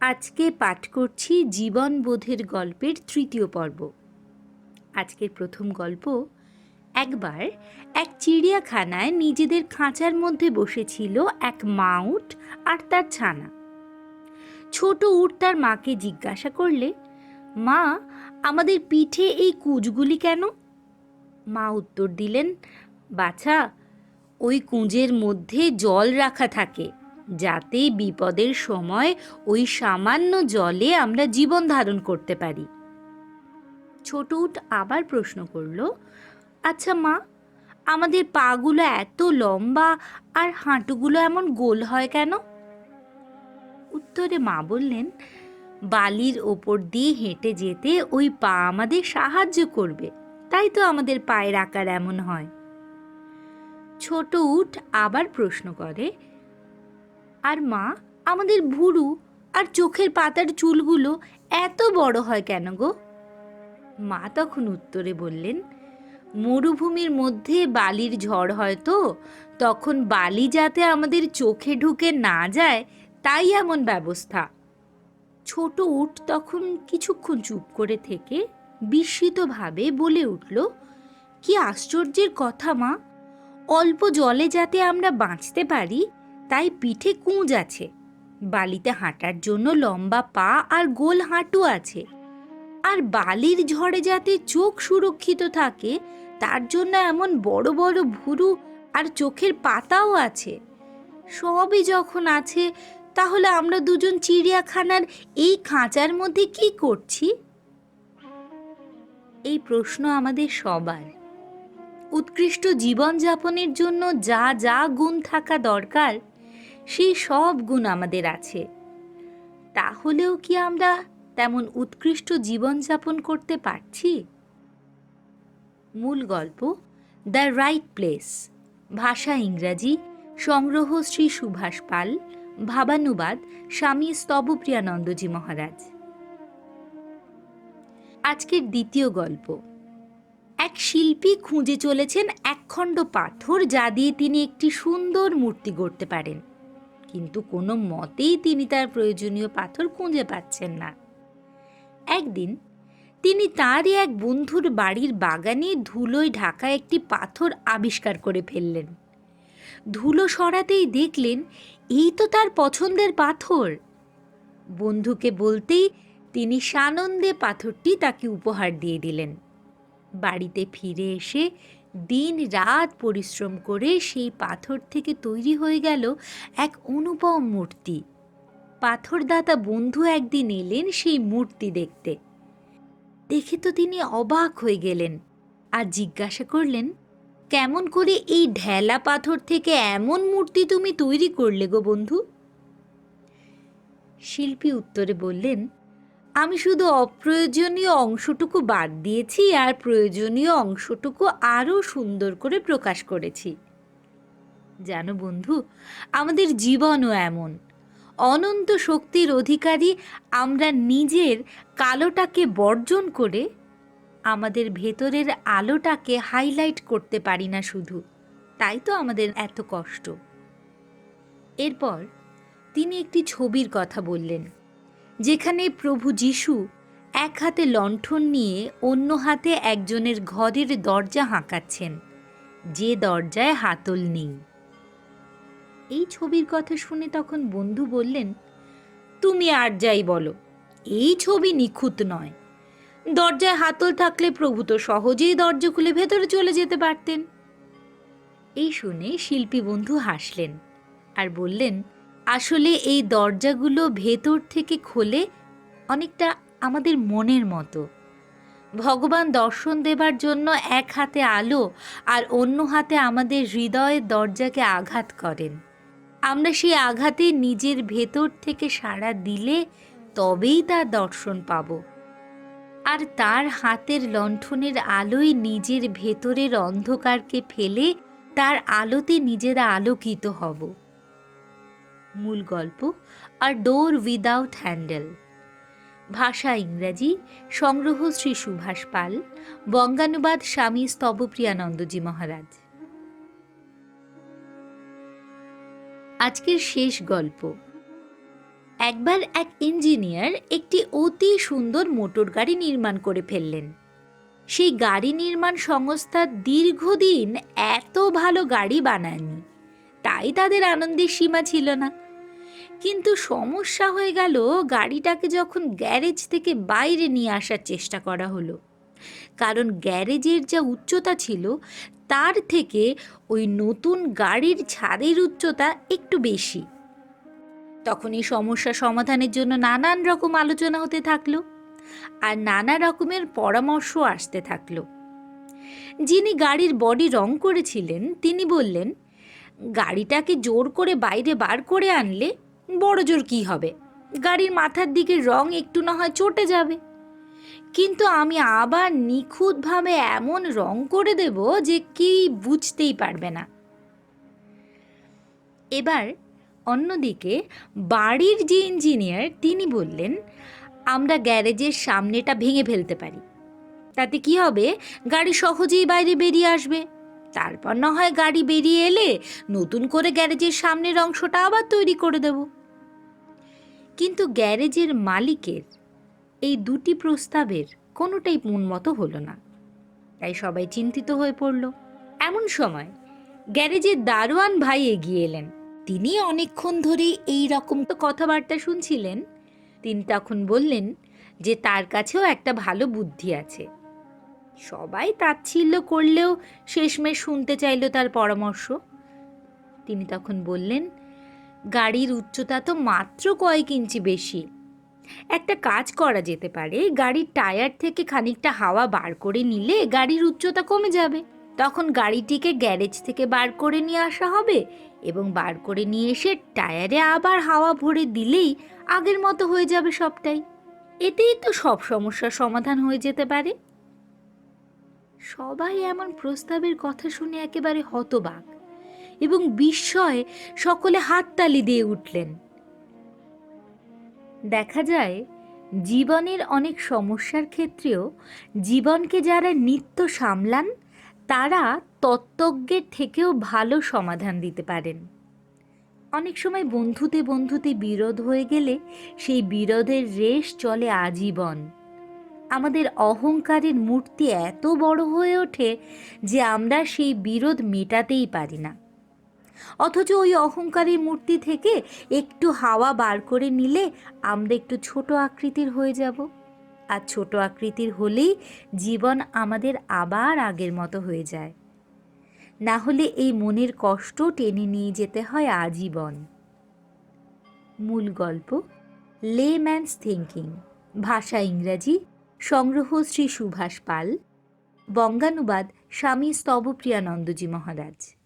আজকে পাঠ করছি জীবনবোধের গল্পের তৃতীয় পর্ব। আজকের প্রথম গল্প, একবার এক চিড়িয়াখানায় নিজেদের খাঁচার মধ্যে বসেছিল এক মা উট আর তার ছানা। ছোট উট তার মাকে জিজ্ঞাসা করলে, মা, আমাদের পিঠে এই কুঁজগুলি কেন? মা উত্তর দিলেন, বাছা, ওই কুঁজের মধ্যে জল রাখা থাকে। যাতে বিপদের সময় ওই সামান্য জলে আমরা জীবন ধারণ করতে পারি। ছোট উট আবার প্রশ্ন করল আচ্ছা মা, আমাদের পাগুলো এত লম্বা আর হাঁটুগুলো এমন গোল হয় কেন? উত্তরে মা বললেন, বালির ওপর দিয়ে হেঁটে যেতে ওই পা আমাদের সাহায্য করবে, তাই তো আমাদের পায়ের আকার এমন হয়। ছোট উট আবার প্রশ্ন করে আর মা, আমাদের ভুরু আর চোখের পাতার চুলগুলো এত বড় হয় কেন গো? মা তখন উত্তরে বললেন, মরুভূমির মধ্যে বালির ঝড় হয় তো, তখন বালি যাতে আমাদের চোখে ঢুকে না যায়, তাই এমন ব্যবস্থা। ছোট উট তখন কিছুক্ষণ চুপ করে থেকে বিস্মিতভাবে বলে উঠল, কি আশ্চর্যের কথা মা! অল্প জলে যাতে আমরা বাঁচতে পারি তাই পিঠে কুঁজ আছে। বালিতে হাঁটার জন্য লম্বা পা আর গোল হাঁটু আছে। আর বালির ঝড়ে যাতে চোখ সুরক্ষিত থাকে, তার জন্য এমন বড় বড় ভুরু আর চোখের পাতাও আছে। সবই যখন আছে, তাহলে আমরা দুজন চিড়িয়াখানার এই খাঁচার মধ্যে কি করছি? এই প্রশ্ন আমাদের সবার। উৎকৃষ্ট জীবনযাপনের জন্য যা যা গুণ থাকা দরকার সেই সব গুণ আমাদের আছে। তাহলেও কি আমরা তেমন উৎকৃষ্ট জীবনযাপন করতে পারছি? মূল গল্প, দ্য রাইট প্লেস, ভাষা ইংরাজি, সংগ্রহ শ্রী সুভাষ পাল, ভাবানুবাদ, স্বামী স্তবপ্রিয়ানন্দজি মহারাজ। আজকের দ্বিতীয় গল্প, এক শিল্পী খুঁজে চলেছেন একখণ্ড পাথর যা দিয়ে তিনি একটি সুন্দর মূর্তি গড়তে পারেন। কিন্তু কোনো মতেই তিনি তার প্রয়োজনীয় পাথর খুঁজে পাচ্ছেন না। একদিন তিনি তারই এক বন্ধুর বাড়ির বাগানে ধুলোয় ঢাকা একটি পাথর আবিষ্কার করে ফেললেন। ধুলো সরাতেই দেখলেন, এই তো তার পছন্দের পাথর! বন্ধুকে বলতেই তিনি সানন্দে পাথরটি তাকে উপহার দিয়ে দিলেন। বাড়িতে ফিরে এসে দিন রাত পরিশ্রম করে সেই পাথর থেকে তৈরি হয়ে গেল এক অনুপম মূর্তি। পাথরদাতা বন্ধু একদিন এলেন সেই মূর্তি দেখতে। দেখে তো তিনি অবাক হয়ে গেলেন আর জিজ্ঞাসা করলেন, কেমন করে এই ঢেলা পাথর থেকে এমন মূর্তি তুমি তৈরি করলে গো বন্ধু? শিল্পী উত্তরে বললেন আমি শুধু অপ্রয়োজনীয় অংশটুকু বাদ দিয়েছি আর প্রয়োজনীয় অংশটুকু আরও সুন্দর করে প্রকাশ করেছি। জানো বন্ধু, আমাদের জীবনও এমন। অনন্ত শক্তির অধিকারী আমরা নিজের কালোটাকে বর্জন করে আমাদের ভেতরের আলোটাকে হাইলাইট করতে পারি না শুধু, তাই তো আমাদের এত কষ্ট। এরপর তিনি একটি ছবির কথা বললেন। যেখানে প্রভু যিশু এক হাতে লণ্ঠন নিয়ে অন্য হাতে একজনের ঘরের দরজা হাঁকাচ্ছেন, যে দরজায় হাতল নেই। এই ছবির কথা শুনে তখন বন্ধু বললেন, তুমি আর যাই বলো, এই ছবি নিখুঁত নয়। দরজায় হাতল থাকলে প্রভু তো সহজেই দরজা খুলে ভেতরে চলে যেতে পারতেন। এই শুনে শিল্পী বন্ধু হাসলেন আর বললেন আসলে এই দরজাগুলো ভেতর থেকে খোলে অনেকটা আমাদের মনের মতো। ভগবান দর্শন দেবার জন্য এক হাতে আলো আর অন্য হাতে আমাদের হৃদয়ের দরজাকে আঘাত করেন। আমরা সেই আঘাতে নিজের ভেতর থেকে সাড়া দিলে তবেই তার দর্শন পাব। আর তার হাতের লণ্ঠনের আলোয় নিজের ভেতরের অন্ধকারকে ফেলে তার আলোতে নিজেরা আলোকিত হব। মূল গল্প, আর ডোর উইদাউট হ্যান্ডেল। ভাষা ইংরাজি, সংগ্রহ শ্রী সুভাষ পাল, বঙ্গানুবাদ স্বামী স্তবপ্রিয়ানন্দজি মহারাজ। আজকের শেষ গল্প। একবার এক ইঞ্জিনিয়ার একটি অতি সুন্দর মোটর গাড়ি নির্মাণ করে ফেললেন। সেই গাড়ি নির্মাণ সংস্থা দীর্ঘদিন এত ভালো গাড়ি বানায়নি। তাই তাদের আনন্দের সীমা ছিল না। কিন্তু সমস্যা হয়ে গেল গাড়িটাকে যখন গ্যারেজ থেকে বাইরে নিয়ে আসার চেষ্টা করা হলো। কারণ গ্যারেজের যা উচ্চতা ছিল, তার থেকে ওই নতুন গাড়ির ছাদের উচ্চতা একটু বেশি। তখন এই সমস্যা সমাধানের জন্য নানান রকম আলোচনা হতে থাকল আর নানা রকমের পরামর্শ আসতে থাকল। যিনি গাড়ির বডি রং করেছিলেন, তিনি বললেন, গাড়িটাকে জোর করে বাইরে বার করে আনলে বড় জোর কী হবে? গাড়ির মাথার দিকে রং একটু না হয় চটে যাবে। কিন্তু আমি আবার নিখুঁতভাবে এমন রং করে দেব যে কি বুঝতেই পারবে না। এবার অন্যদিকে বাড়ির যে ইঞ্জিনিয়ার, তিনি বললেন, আমরা গ্যারেজের সামনেটা ভেঙে ফেলতে পারি। তাতে কি হবে? গাড়ি সহজেই বাইরে বেরিয়ে আসবে। তারপর না হয় গাড়ি বেরিয়ে এলে নতুন করে গ্যারেজের সামনের অংশটা আবার তৈরি করে দেব। কিন্তু গ্যারেজের মালিকের এই দুটি প্রস্তাবের কোনোটাই মন মতো হলো না। তাই সবাই চিন্তিত হয়ে পড়ল। এমন সময় গ্যারেজের দারোয়ান ভাই এগিয়ে এলেন। তিনি অনেকক্ষণ ধরেই এই রকম তো কথাবার্তা শুনছিলেন। তিনি তখন বললেন যে তার কাছেও একটা ভালো বুদ্ধি আছে। সবাই তাচ্ছিল্য করলেও শেষমেশ শুনতে চাইল তার পরামর্শ। তিনি তখন বললেন গাড়ির উচ্চতা তো মাত্র কয়েক ইঞ্চি বেশি। একটা কাজ করা যেতে পারে, গাড়ির টায়ার থেকে খানিকটা হাওয়া বার করে নিলে গাড়ির উচ্চতা কমে যাবে। তখন গাড়িটিকে গ্যারেজ থেকে বার করে নিয়ে আসা হবে এবং বার করে নিয়ে এসে টায়ারে আবার হাওয়া ভরে দিলেই আগের মতো হয়ে যাবে সবটাই। এতেই তো সব সমস্যার সমাধান হয়ে যেতে পারে। সবাই এমন প্রস্তাবের কথা শুনে একেবারে হতবাক। এবং বিস্ময়ে সকলে হাততালি দিয়ে উঠলেন। দেখা যায়, জীবনের অনেক সমস্যার ক্ষেত্রেও জীবনকে যারা নিত্য সামলান, তারা তত্ত্বজ্ঞের থেকেও ভালো সমাধান দিতে পারেন। অনেক সময় বন্ধুতে বন্ধুতে বিরোধ হয়ে গেলে সেই বিরোধের রেশ চলে আজীবন। আমাদের অহংকারের মূর্তি এত বড় হয়ে ওঠে যে আমরা সেই বিরোধ মেটাতেই পারি না। অথচ ওই অহংকারের মূর্তি থেকে একটু হাওয়া বার করে নিলে আমরা একটু ছোট আকৃতির হয়ে যাব। আর ছোট আকৃতির হলেই জীবন আমাদের আবার আগের মতো হয়ে যায়। না হলে এই মনের কষ্ট টেনে নিয়ে যেতে হয় আজীবন। মূল গল্প লে লেম্যানস থিঙ্কিং ভাষা ইংরাজি, সংগ্রহ শ্রী সুভাষ পাল, বঙ্গানুবাদ স্বামী স্তবপ্রিয়ানন্দজি মহারাজ।